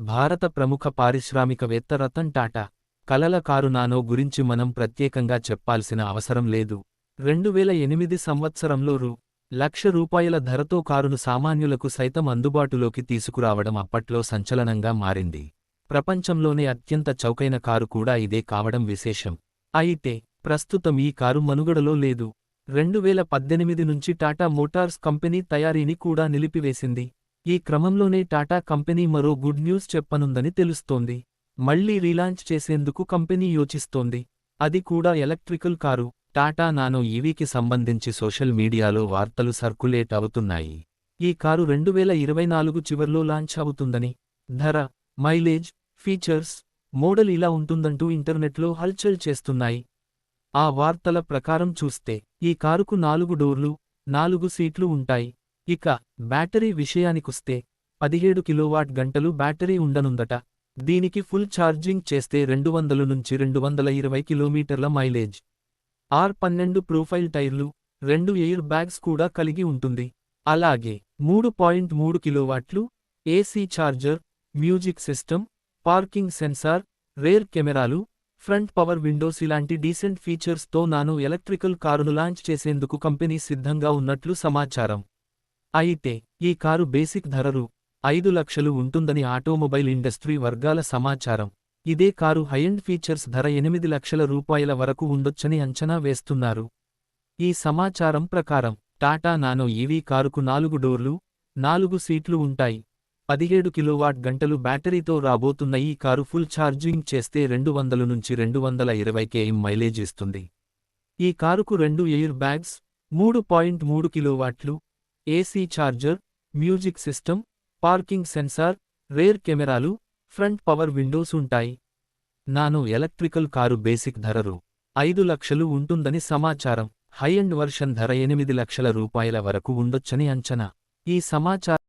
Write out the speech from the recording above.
భారత ప్రముఖ పారిశ్రామికవేత్త రతన్ టాటా కలల కారునానో గురించి మనం ప్రత్యేకంగా చెప్పాల్సిన అవసరం లేదు. రెండువేల ఎనిమిది సంవత్సరంలో రూ. లక్ష రూపాయల ధరతో కారును సామాన్యులకు సైతం అందుబాటులోకి తీసుకురావడం అప్పట్లో సంచలనంగా మారింది. ప్రపంచంలోనే అత్యంత చౌకైన కారు కూడా ఇదే కావడం విశేషం. అయితే ప్రస్తుతం ఈ కారు మనుగడలో లేదు. రెండువేల పద్దెనిమిది నుంచి టాటా మోటార్స్ కంపెనీ తయారీని కూడా నిలిపివేసింది. ఈ క్రమంలోనే టాటా కంపెనీ మరో గుడ్ న్యూస్ చెప్పనుందని తెలుస్తోంది. మళ్ళీ రీలాంచ్ చేసేందుకు కంపెనీ యోచిస్తోంది. అది కూడా ఎలక్ట్రికల్ కారు. టాటా నానో ఈవీకి సంబంధించి సోషల్ మీడియాలో వార్తలు సర్కులేట్ అవుతున్నాయి. ఈ కారు రెండు వేల ఇరవై నాలుగు చివర్లో లాంచ్ అవుతుందని. ధర మైలేజ్ ఫీచర్స్ మోడల్ ఇలా ఉంటుందంటూ ఇంటర్నెట్లో హల్చల్ చేస్తున్నాయి. ఆ వార్తల ప్రకారం చూస్తే ఈ కారుకు నాలుగు డోర్లు నాలుగు సీట్లు ఉంటాయి. ఇక బ్యాటరీ విషయానికొస్తే పదిహేడు కిలోవాట్ గంటలు బ్యాటరీ ఉండనుందట. దీనికి ఫుల్ ఛార్జింగ్ చేస్తే రెండు వందల నుంచి రెండు వందల ఇరవై కిలోమీటర్ల మైలేజ్. ఆర్ పన్నెండు ప్రొఫైల్ టైర్లు రెండు ఎయిర్ బ్యాగ్స్ కూడా కలిగి ఉంటుంది. అలాగే మూడు పాయింట్ మూడు కిలోవాట్లు AC charger music system parking sensor rear కెమెరాలు ఫ్రంట్ పవర్ విండోస్ ఇలాంటి డీసెంట్ ఫీచర్స్తో నాను ఎలక్ట్రికల్ కారును లాంచ్ చేసేందుకు కంపెనీ సిద్ధంగా ఉన్నట్లు సమాచారం. అయితే ఈ కారు బేసిక్ ధరరు ఐదు లక్షలు ఉంటుందని ఆటోమొబైల్ ఇండస్ట్రీ వర్గాల సమాచారం. ఇదే కారు హైఎండ్ ఫీచర్స్ ధర ఎనిమిది లక్షల రూపాయల వరకు ఉండొచ్చని అంచనా వేస్తున్నారు. ఈ సమాచారం ప్రకారం టాటా నానో ఈవీ కారుకు నాలుగు డోర్లు నాలుగు సీట్లు ఉంటాయి. పదిహేడు కిలోవాట్ గంటలు బ్యాటరీతో రాబోతున్న ఈ కారు ఫుల్ ఛార్జింగ్ చేస్తే రెండు వందలు నుంచి రెండు వందల ఇరవై కేఎం మైలేజ్ ఇస్తుంది. ఈ కారుకు రెండు ఎయిర్ బ్యాగ్స్ మూడు పాయింట్ మూడు కిలోవాట్లు AC charger music system parking sensor rear కెమెరాలు ఫ్రంట్ పవర్ విండోస్ ఉంటాయి. నాను ఎలక్ట్రికల్ కారు బేసిక్ ధరరు ఐదు లక్షలు ఉంటుందని సమాచారం. హై ఎండ్ వర్షన్ ధర ఎనిమిది లక్షల రూపాయల వరకు ఉండొచ్చని అంచనా. ఈ సమాచారం